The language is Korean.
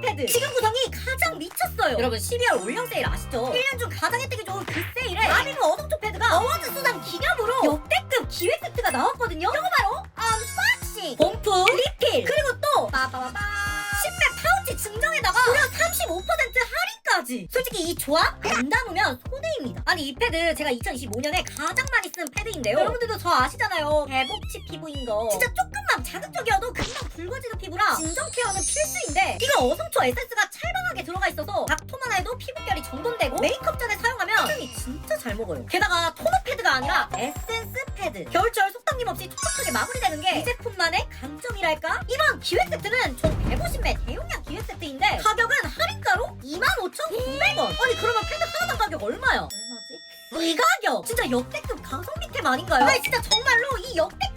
패드. 지금 구성이 가장 미쳤어요. 여러분 12월 올영 세일 아시죠? 1년 중 가장 혜택이 좋은 그 세일에 마비노 어성초 패드가 어워즈 수상 기념으로 역대급 기획 세트가 나왔거든요. 이거 바로 언박싱! 본품 리필 그리고 또 빠바바바! 10배 파우치 증정에다가 무려 35% 할인까지! 솔직히 이 조합 안 담으면 손해입니다. 아니 이 패드 제가 2025년에 가장 많이 쓴 패드인데요. 여러분들도 저 아시잖아요. 대복치 피부인 거. 진짜 조금만 자극적이어도 금방 붉어지는 피부라 진정 케어는 필수인데 이거 어성초 에센스가 찰방하게 들어가 있어서 닥토만 해도 피부결이 정돈되고 메이크업 전에 사용하면 수정이 진짜 잘 먹어요 게다가 토너 패드가 아니라 에센스 패드 겨울철 속당김 없이 촉촉하게 마무리되는 게 이 제품만의 강점이랄까? 이번 기획 세트는 총 150매 대용량 기획 세트인데 가격은 할인가로 25,900원 아니 그러면 패드 하나당 가격 얼마야? 얼마지? 이 가격 진짜 역대급 가성비 템 아닌가요? 아니 진짜 정말로 이 역대급